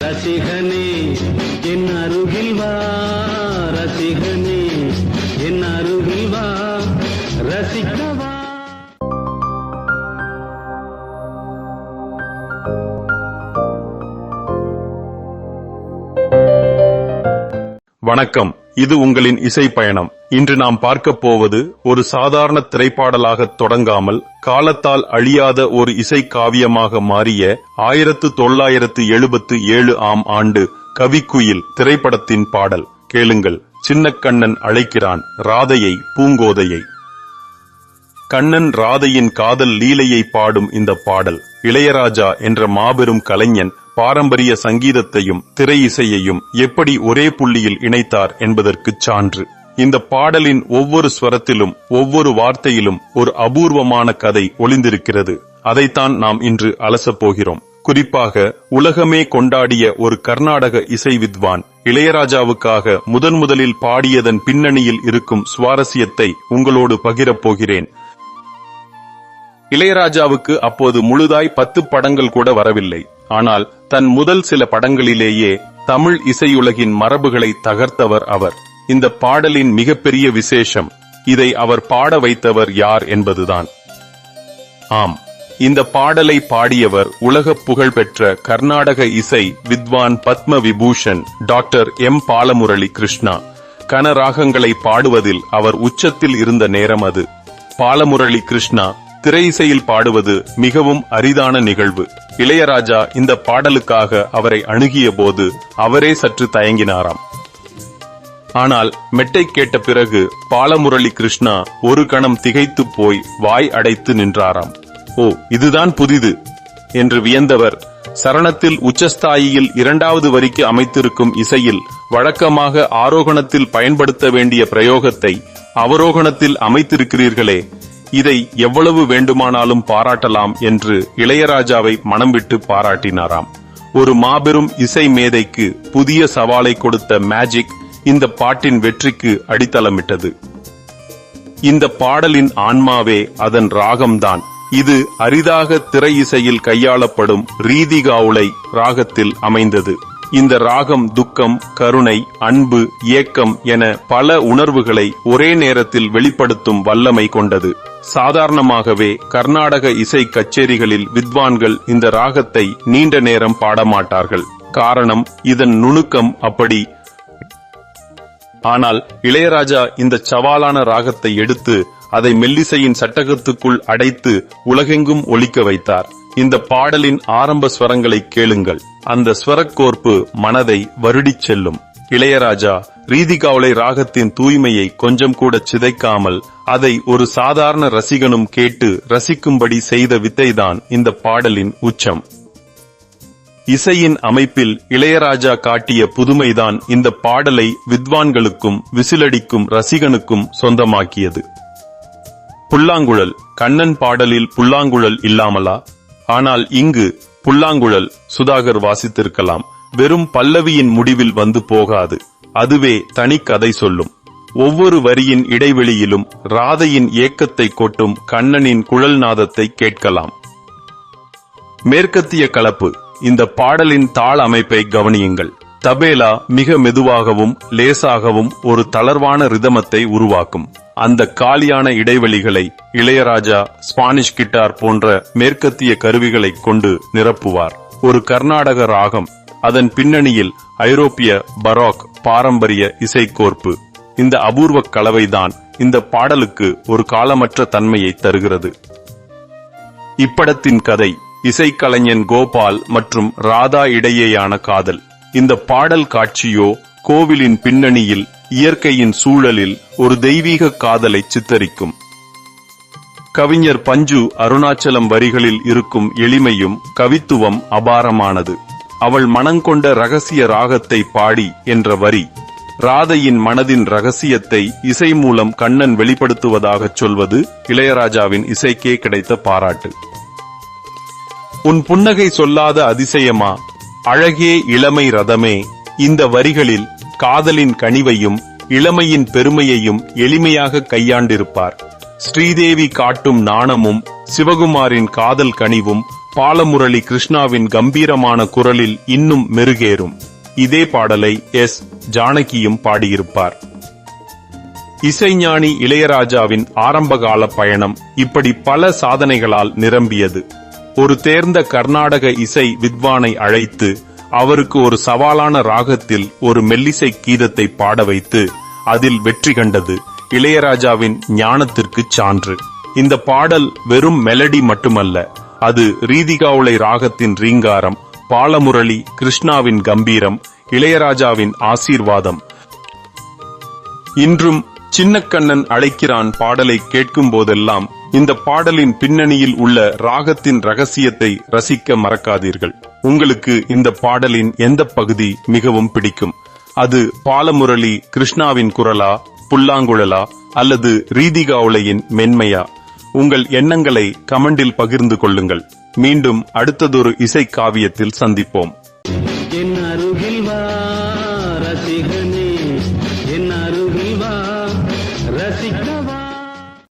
ரசிகனே என் அருகில் வா ரசிகனே என் அருகில் வா ரசிக்கவா வணக்கம். இது உங்களின் இசை பயணம். இன்று நாம் பார்க்க போவது ஒரு சாதாரண திரைப்பாடலாக தொடங்காமல் காலத்தால் அழியாத ஒரு இசை காவியமாக மாறிய ஆயிரத்து தொள்ளாயிரத்து எழுபத்து ஏழு ஆம் ஆண்டு கவிக்குயில் திரைப்படத்தின் பாடல். கேளுங்கள். சின்னக்கண்ணன் அழைக்கிறான் ராதையை பூங்கோதையை. கண்ணன் ராதையின் காதல் லீலையை பாடும் இந்த பாடல். இளையராஜா என்ற மாபெரும் கலைஞன் பாரம்பரிய சங்கீதத்தையும் திரை இசையையும் எப்படி ஒரே புள்ளியில் இணைத்தார் என்பதற்குச் சான்று. இந்த பாடலின் ஒவ்வொரு ஸ்வரத்திலும் ஒவ்வொரு வார்த்தையிலும் ஒரு அபூர்வமான கதை ஒளிந்திருக்கிறது. அதைத்தான் நாம் இன்று அலசப் போகிறோம். குறிப்பாக உலகமே கொண்டாடிய ஒரு கர்நாடக இசை வித்வான் இளையராஜாவுக்காக முதன் முதலில் பாடியதன் பின்னணியில் இருக்கும் சுவாரஸ்யத்தை உங்களோடு பகிரப் போகிறேன். இளையராஜாவுக்கு அப்போது முழுதாய் பத்து படங்கள் கூட வரவில்லை. ஆனால் தன் முதல் சில படங்களிலேயே தமிழ் இசையுலகின் மரபுகளை தகர்த்தவர் அவர். இந்த பாடலின் மிகப்பெரிய விசேஷம் இதை அவர் பாட வைத்தவர் யார் என்பதுதான். ஆம் இந்த பாடலை பாடியவர் உலக புகழ்பெற்ற கர்நாடக இசை வித்வான் பத்ம விபூஷன் டாக்டர் எம் பாலமுரளி கிருஷ்ணா. கனராகங்களை பாடுவதில் அவர் உச்சத்தில் இருந்த நேரம் அது. பாலமுரளி கிருஷ்ணா திரை இசையில் பாடுவது மிகவும் அரிதான நிகழ்வு. இளையராஜா இந்த பாடலுக்காக அவரை அணுகிய போது அவரே சற்று தயங்கினாராம். ஆனால் மெட்டை கேட்ட பிறகு பாலமுரளி கிருஷ்ணா ஒரு கணம் திகைத்து போய் வாய் அடைத்து நின்றாராம். ஓ இதுதான் புதிது! என்று வியந்தவர். சரணத்தில் உச்சஸ்தாயியில் இரண்டாவது வரிக்கு அமைத்திருக்கும் இசையில் வழக்கமாக ஆரோகணத்தில் பயன்படுத்த வேண்டிய பிரயோகத்தை அவரோகணத்தில் அமைத்திருக்கிறீர்களே இதை எவ்வளவு வேண்டுமானாலும் பாராட்டலாம் என்று இளையராஜாவை மனம் விட்டு பாராட்டினாராம். ஒரு மாபெரும் இசை மேதைக்கு புதிய சவாலை கொடுத்த மேஜிக் இந்த பாட்டின் வெற்றிக்கு அடித்தளமிட்டது. இந்த பாடலின் ஆன்மாவே அதன் ராகம்தான். இது அரிதாக திரை இசையில் கையாளப்படும் ரீதிகாவுளை ராகத்தில் அமைந்தது. இந்த ராகம் துக்கம் கருணை அன்பு ஏக்கம் என பல உணர்வுகளை ஒரே நேரத்தில் வெளிப்படுத்தும் வல்லமை கொண்டது. சாதாரணமாகவே கர்நாடக இசை கச்சேரிகளில் வித்வான்கள் இந்த ராகத்தை நீண்ட நேரம் பாடமாட்டார்கள். காரணம் இதன் நுணுக்கம் அப்படி. ஆனால் இளையராஜா இந்த சவாலான ராகத்தை எடுத்து அதை மெல்லிசையின் சட்டகத்துக்குள் அடைத்து உலகெங்கும் ஒலிக்க வைத்தார். இந்த பாடலின் ஆரம்ப ஸ்வரங்களை கேளுங்கள். அந்த ஸ்வரக்கோர்ப்பு மனதை வருடிச் செல்லும். இளையராஜா ரீதிகாவலை ராகத்தின் தூய்மையை கொஞ்சம் கூட சிதைக்காமல் அதை ஒரு சாதாரண ரசிகனும் கேட்டு ரசிக்கும்படி செய்த வித்தைதான் இந்த பாடலின் உச்சம். இசையின் அமைப்பில் இளையராஜா காட்டிய புதுமைதான் இந்த பாடலை வித்வான்களுக்கும் விசிலடிக்கும் ரசிகனுக்கும் சொந்தமாக்கியது. புல்லாங்குழல் கண்ணன் பாடலில் புல்லாங்குழல் இல்லாமலா? ஆனால் இங்கு புல்லாங்குழல் சுதாகர் வாசித்திருக்கலாம். வெறும் பல்லவியின் முடிவில் வந்து போகாது. அதுவே தனி கதை சொல்லும். ஒவ்வொரு வரியின் இடைவெளியிலும் ராதையின் ஏக்கத்தை கொட்டும் கண்ணனின் குழல் நாதத்தை கேட்கலாம். மேற்கத்திய கலப்பு இந்த பாடலின் தாள அமைப்பை கவனியுங்கள். தபேலா மிக மெதுவாகவும் லேசாகவும் ஒரு தளர்வான ரிதமத்தை உருவாக்கும். அந்த காலியான இடைவெளிகளை இளையராஜா ஸ்பானிஷ் கிட்டார் போன்ற மேற்கத்திய கருவிகளை கொண்டு நிரப்புவார். ஒரு கர்நாடக ராகம் அதன் பின்னணியில் ஐரோப்பிய பரோக் பாரம்பரிய இசைக்கோர்ப்பு இந்த அபூர்வ கலவைதான் இந்த பாடலுக்கு ஒரு காலமற்ற தன்மையை தருகிறது. இப்படத்தின் கதை இசைக்கலைஞன் கோபால் மற்றும் ராதா இடையேயான காதல். இந்த பாடல் காட்சியோ கோவிலின் பின்னணியில் இயற்கையின் சூழலில் ஒரு தெய்வீக காதலை சித்தரிக்கும். கவிஞர் பஞ்சு அருணாச்சலம் வரிகளில் இருக்கும் எளிமையும் கவித்துவம் அபாரமானது. அவள் மனங்கொண்ட ரகசிய ராகத்தை பாடி என்ற வரி. ராதையின் மனதின் ரகசியத்தை இசை மூலம் கண்ணன் வெளிப்படுத்துவதாகச் சொல்வது இளையராஜாவின் இசைக்கே கிடைத்த பாராட்டு. உன் புன்னகை சொல்லாத அதிசயமா? அழகே இளமை ரதமே. இந்த வரிகளில் காதலின் கனிவையும் இளமையின் பெருமையையும் எளிமையாக கையாண்டிருப்பார். ஸ்ரீதேவி காட்டும் நாணமும் சிவகுமாரின் காதல் கனிவும் பாலமுரளி கிருஷ்ணாவின் கம்பீரமான குரலில் இன்னும் மெருகேறும். இதே பாடலை எஸ். ஜானகியும் பாடியிருப்பார். இசைஞானி இளையராஜாவின் ஆரம்பகால பயணம் இப்படி பல சாதனைகளால் நிரம்பியது. ஒரு தேர்ந்த கர்நாடக இசை வித்வானை அழைத்து அவருக்கு ஒரு சவாலான ராகத்தில் ஒரு மெல்லிசை கீதத்தை பாட வைத்து அதில் வெற்றி கண்டது இளையராஜாவின் ஞானத்திற்கு சான்று. இந்த பாடல் வெறும் மெலடி மட்டுமல்ல அது ரீதிகாவுளை ராகத்தின் ரீங்காரம் பாலமுரளி கிருஷ்ணாவின் கம்பீரம் இளையராஜாவின் ஆசீர்வாதம். இன்றும் சின்னக்கண்ணன் அழைக்கிறான் பாடலை கேட்கும் போதெல்லாம் இந்த பாடலின் பின்னணியில் உள்ள ராகத்தின் ரகசியத்தை ரசிக்க மறக்காதீர்கள். உங்களுக்கு இந்த பாடலின் எந்த பகுதி மிகவும் பிடிக்கும்? அது பாலமுரளி கிருஷ்ணாவின் குரலா புல்லாங்குழலா அல்லது ரீதிகாவுளையின் மென்மையா? உங்கள் எண்ணங்களை கமெண்டில் பகிர்ந்து கொள்ளுங்கள். மீண்டும் அடுத்ததொரு இசை காவியத்தில் சந்திப்போம்.